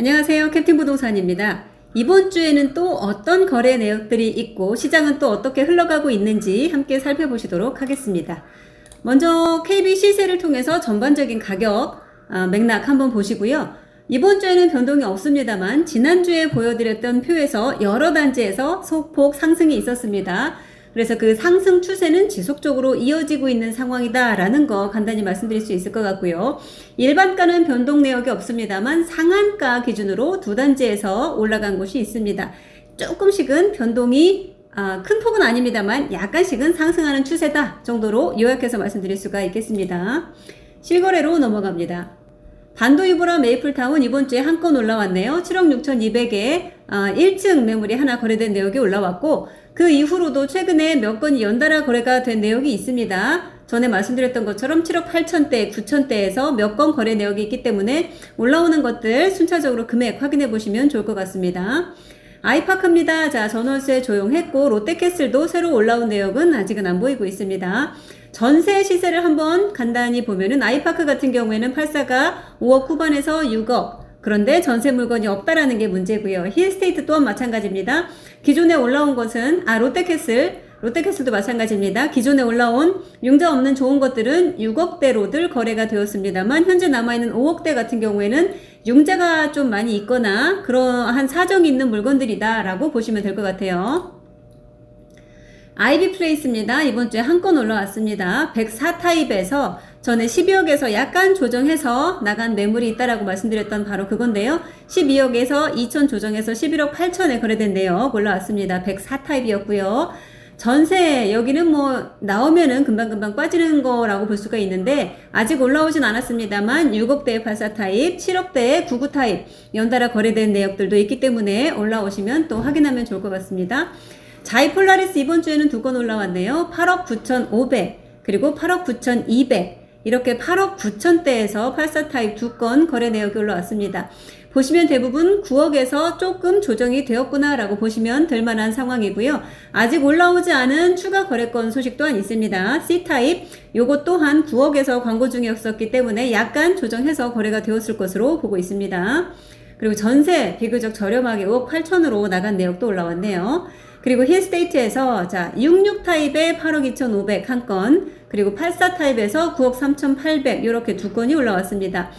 안녕하세요. 캡틴 부동산입니다. 이번 주에는 또 어떤 거래 내역들이 있고 시장은 또 어떻게 흘러가고 있는지 함께 살펴보시도록 하겠습니다. 먼저 KB 시세를 통해서 전반적인 가격 아, 맥락 한번 보시고요. 이번 주에는 변동이 없습니다만 지난주에 보여드렸던 표에서 여러 단지에서 소폭 상승이 있었습니다. 그래서 그 상승 추세는 지속적으로 이어지고 있는 상황이다라는 거 간단히 말씀드릴 수 있을 것 같고요. 일반가는 변동 내역이 없습니다만 상한가 기준으로 두 단지에서 올라간 곳이 있습니다. 조금씩은 변동이 아, 큰 폭은 아닙니다만 약간씩은 상승하는 추세다 정도로 요약해서 말씀드릴 수가 있겠습니다. 실거래로 넘어갑니다. 반도 유보라 메이플타운 이번 주에 한 건 올라왔네요. 7억 6,200에 아, 1층 매물이 하나 거래된 내역이 올라왔고 그 이후로도 최근에 몇 건이 연달아 거래가 된 내역이 있습니다. 전에 말씀드렸던 것처럼 7억 8천대, 9천대에서 몇 건 거래 내역이 있기 때문에 올라오는 것들 순차적으로 금액 확인해 보시면 좋을 것 같습니다. 아이파크입니다. 자, 전월세 조용했고 롯데캐슬도 새로 올라온 내역은 아직은 안 보이고 있습니다. 전세 시세를 한번 간단히 보면은 아이파크 같은 경우에는 8사가 5억 후반에서 6억 그런데 전세 물건이 없다라는 게 문제고요. 힐스테이트 또한 마찬가지입니다. 기존에 올라온 것은 아 롯데캐슬 롯데캐슬도 마찬가지입니다. 기존에 올라온 융자 없는 좋은 것들은 6억대로들 거래가 되었습니다만 현재 남아있는 5억대 같은 경우에는 융자가 좀 많이 있거나 그러한 사정이 있는 물건들이다 라고 보시면 될 것 같아요. 아이비 플레이스입니다. 이번 주에 한 건 올라왔습니다. 104 타입에서 전에 12억에서 약간 조정해서 나간 매물이 있다라고 말씀드렸던 바로 그건데요. 12억에서 2천 조정해서 11억 8천에 거래된 내역 올라왔습니다. 104 타입이었고요. 전세 여기는 뭐 나오면은 금방금방 빠지는 거라고 볼 수가 있는데 아직 올라오진 않았습니다만 6억대의 84 타입, 7억대의 99 타입 연달아 거래된 내역들도 있기 때문에 올라오시면 또 확인하면 좋을 것 같습니다. 자이 폴라리스 이번 주에는 두 건 올라왔네요. 8억 9,500 그리고 8억 9,200 이렇게 8억 9천대에서 84 타입 두 건 거래 내역이 올라왔습니다. 보시면 대부분 9억에서 조금 조정이 되었구나라고 보시면 될 만한 상황이고요. 아직 올라오지 않은 추가 거래건 소식 또한 있습니다. C타입 요것 또한 9억에서 광고 중이었었기 때문에 약간 조정해서 거래가 되었을 것으로 보고 있습니다. 그리고 전세 비교적 저렴하게 5억 8천으로 나간 내역도 올라왔네요. 그리고 힐스테이트에서 자, 66 타입에 8억 2,500 한 건, 그리고 84 타입에서 9억 3,800 이렇게 두 건이 올라왔습니다.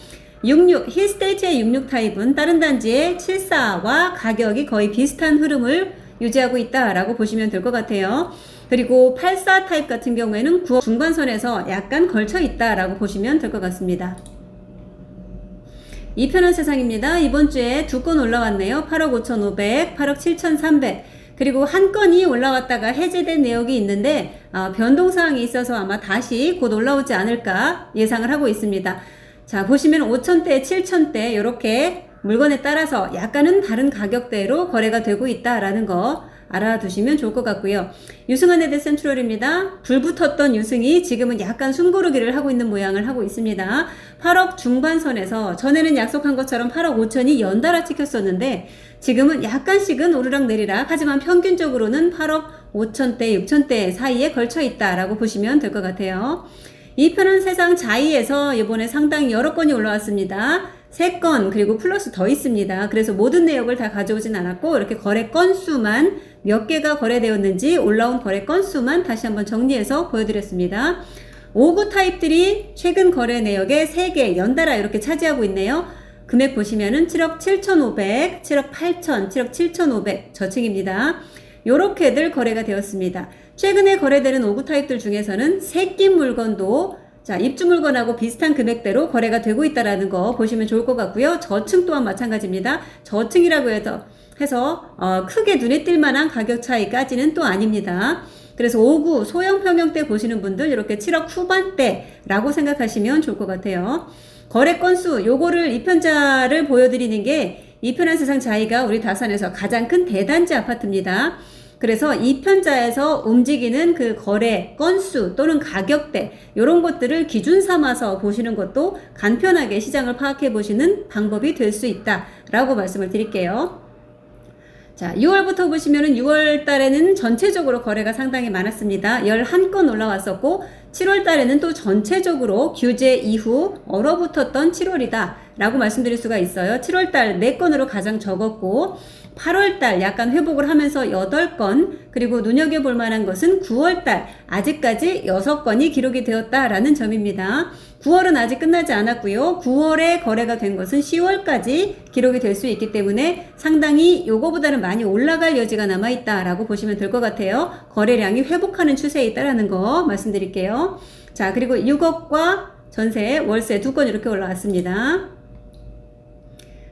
66 힐스테이트의 66 타입은 다른 단지의 74와 가격이 거의 비슷한 흐름을 유지하고 있다라고 보시면 될 것 같아요. 그리고 84 타입 같은 경우에는 9억 중반선에서 약간 걸쳐 있다라고 보시면 될 것 같습니다. 이편한 세상입니다. 이번 주에 두 건 올라왔네요. 8억 5,500, 8억 7,300. 그리고 한 건이 올라왔다가 해제된 내역이 있는데 어, 변동사항이 있어서 아마 다시 곧 올라오지 않을까 예상을 하고 있습니다. 자 보시면 5천대, 7천대 이렇게 물건에 따라서 약간은 다른 가격대로 거래가 되고 있다라는 거 알아두시면 좋을 것 같고요. 유승한 에드 센트럴입니다. 불붙었던 유승이 지금은 약간 숨고르기를 하고 있는 모양을 하고 있습니다. 8억 중반선에서 전에는 약속한 것처럼 8억 5천이 연달아 찍혔었는데 지금은 약간씩은 오르락 내리락 하지만 평균적으로는 8억 5천대, 6천대 사이에 걸쳐 있다라고 보시면 될 것 같아요. 이 편은 세상 자이에서 이번에 상당히 여러 건이 올라왔습니다. 3건 그리고 플러스 더 있습니다. 그래서 모든 내역을 다 가져오진 않았고 이렇게 거래 건수만 몇 개가 거래되었는지 올라온 거래 건수만 다시 한번 정리해서 보여드렸습니다. 5구 타입들이 최근 거래 내역의 3개 연달아 이렇게 차지하고 있네요. 금액 보시면은 7억 7,500, 7억 8천, 7억 7,500 저층입니다. 요렇게들 거래가 되었습니다. 최근에 거래되는 5구 타입들 중에서는 새끼 물건도 자, 입주 물건하고 비슷한 금액대로 거래가 되고 있다라는 거 보시면 좋을 것 같고요. 저층 또한 마찬가지입니다. 저층이라고 해서 해서 어, 크게 눈에 띌 만한 가격 차이까지는 또 아닙니다. 그래서 5구 소형 평형대 보시는 분들 이렇게 7억 후반대라고 생각하시면 좋을 것 같아요. 거래 건수 요거를 이 편자를 보여드리는 게 이편한 세상 자이가 우리 다산에서 가장 큰 대단지 아파트입니다. 그래서 이 편자에서 움직이는 그 거래 건수 또는 가격대 이런 것들을 기준 삼아서 보시는 것도 간편하게 시장을 파악해 보시는 방법이 될 수 있다라고 말씀을 드릴게요. 자, 6월부터 보시면은 6월 달에는 전체적으로 거래가 상당히 많았습니다. 11건 올라왔었고 7월 달에는 또 전체적으로 규제 이후 얼어붙었던 7월이다 라고 말씀드릴 수가 있어요. 7월달 4건으로 가장 적었고 8월달 약간 회복을 하면서 8건 그리고 눈여겨볼 만한 것은 9월달 아직까지 6건이 기록이 되었다라는 점입니다. 9월은 아직 끝나지 않았고요. 9월에 거래가 된 것은 10월까지 기록이 될 수 있기 때문에 상당히 요거보다는 많이 올라갈 여지가 남아 있다라고 보시면 될 것 같아요. 거래량이 회복하는 추세에 있다라는 거 말씀드릴게요. 자, 그리고 6억과 전세, 월세 두 건 이렇게 올라왔습니다.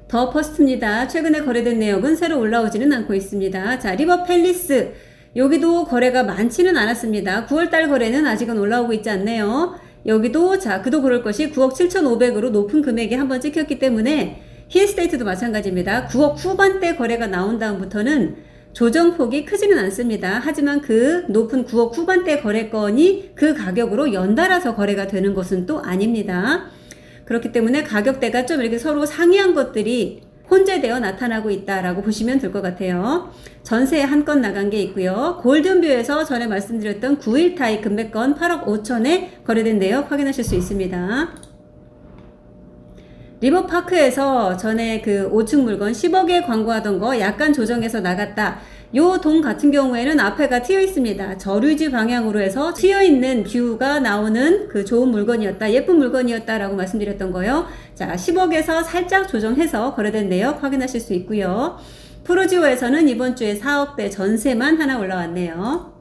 더 퍼스트입니다. 최근에 거래된 내역은 새로 올라오지는 않고 있습니다. 자, 리버 팰리스. 여기도 거래가 많지는 않았습니다. 9월달 거래는 아직은 올라오고 있지 않네요. 여기도 자, 그도 그럴 것이 9억 7,500으로 높은 금액이 한번 찍혔기 때문에 힐스테이트도 마찬가지입니다. 9억 후반대 거래가 나온 다음부터는 조정폭이 크지는 않습니다. 하지만 그 높은 9억 후반대 거래건이 그 가격으로 연달아서 거래가 되는 것은 또 아닙니다. 그렇기 때문에 가격대가 좀 이렇게 서로 상이한 것들이 혼재되어 나타나고 있다라고 보시면 될 것 같아요. 전세에 한건 나간 게 있고요. 골든뷰에서 전에 말씀드렸던 9일 타이 금매건 8억 5천에 거래된 내역 확인하실 수 있습니다. 리버파크에서 전에 그 5층 물건 10억에 광고하던 거 약간 조정해서 나갔다. 요 동 같은 경우에는 앞에가 트여 있습니다. 저류지 방향으로 해서 트여 있는 뷰가 나오는 그 좋은 물건이었다. 예쁜 물건이었다라고 말씀드렸던 거요. 자, 10억에서 살짝 조정해서 거래된 내역 확인하실 수 있고요. 프로지오에서는 이번 주에 4억대 전세만 하나 올라왔네요.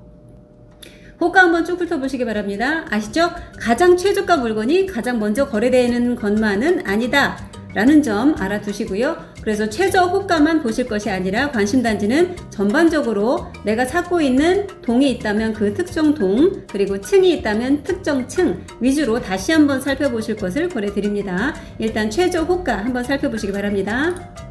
호가 한번 쭉 훑어보시기 바랍니다. 아시죠? 가장 최저가 물건이 가장 먼저 거래되는 것만은 아니다. 라는 점 알아두시고요. 그래서 최저 호가만 보실 것이 아니라 관심단지는 전반적으로 내가 찾고 있는 동이 있다면 그 특정 동, 그리고 층이 있다면 특정 층 위주로 다시 한번 살펴보실 것을 권해드립니다. 일단 최저 호가 한번 살펴보시기 바랍니다.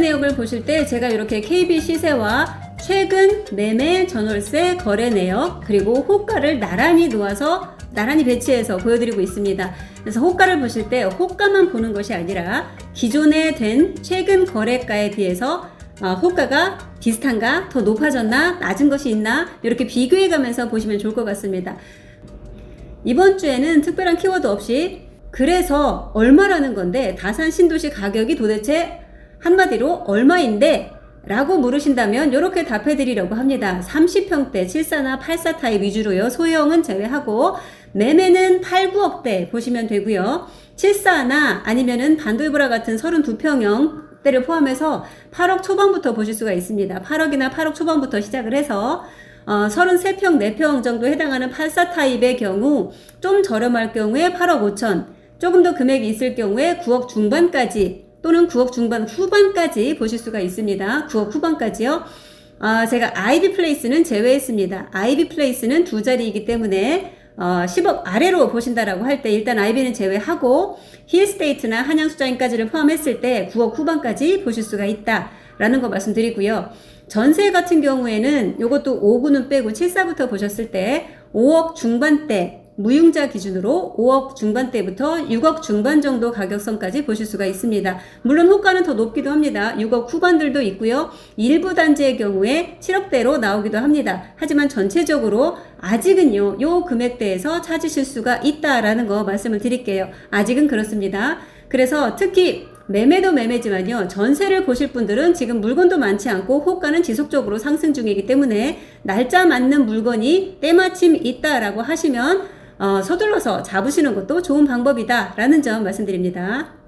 내역을 보실 때 제가 이렇게 KB 시세와 최근 매매 전월세 거래 내역 그리고 호가를 나란히 놓아서 나란히 배치해서 보여드리고 있습니다. 그래서 호가를 보실 때 호가만 보는 것이 아니라 기존에 된 최근 거래가에 비해서 어, 호가가 비슷한가 더 높아졌나 낮은 것이 있나 이렇게 비교해 가면서 보시면 좋을 것 같습니다. 이번 주에는 특별한 키워드 없이 그래서 얼마라는 건데 다산 신도시 가격이 도대체 한마디로 얼마인데? 라고 물으신다면 이렇게 답해 드리려고 합니다. 30평대 74나 84 타입 위주로요. 소형은 제외하고 매매는 8, 9억대 보시면 되고요. 74나 아니면은 반돌브라 같은 32평형 대를 포함해서 8억 초반부터 보실 수가 있습니다. 8억이나 8억 초반부터 시작을 해서 어, 33평, 4평 정도 해당하는 84 타입의 경우 좀 저렴할 경우에 8억 5천, 조금 더 금액이 있을 경우에 9억 중반까지 또는 9억 중반 후반까지 보실 수가 있습니다. 9억 후반까지요. 아, 제가 아이비 플레이스는 제외했습니다. 아이비 플레이스는 두 자리이기 때문에 어, 10억 아래로 보신다라고 할 때 일단 아이비는 제외하고 힐스테이트나 한양수자인까지를 포함했을 때 9억 후반까지 보실 수가 있다라는 거 말씀드리고요. 전세 같은 경우에는 이것도 5구는 빼고 74부터 보셨을 때 5억 중반대 무융자 기준으로 5억 중반대부터 6억 중반 정도 가격선까지 보실 수가 있습니다. 물론 호가는 더 높기도 합니다. 6억 후반들도 있고요. 일부 단지의 경우에 7억대로 나오기도 합니다. 하지만 전체적으로 아직은요, 요 금액대에서 찾으실 수가 있다라는 거 말씀을 드릴게요. 아직은 그렇습니다. 그래서 특히 매매도 매매지만요. 전세를 보실 분들은 지금 물건도 많지 않고 호가는 지속적으로 상승 중이기 때문에 날짜 맞는 물건이 때마침 있다라고 하시면 어, 서둘러서 잡으시는 것도 좋은 방법이다라는 점 말씀드립니다.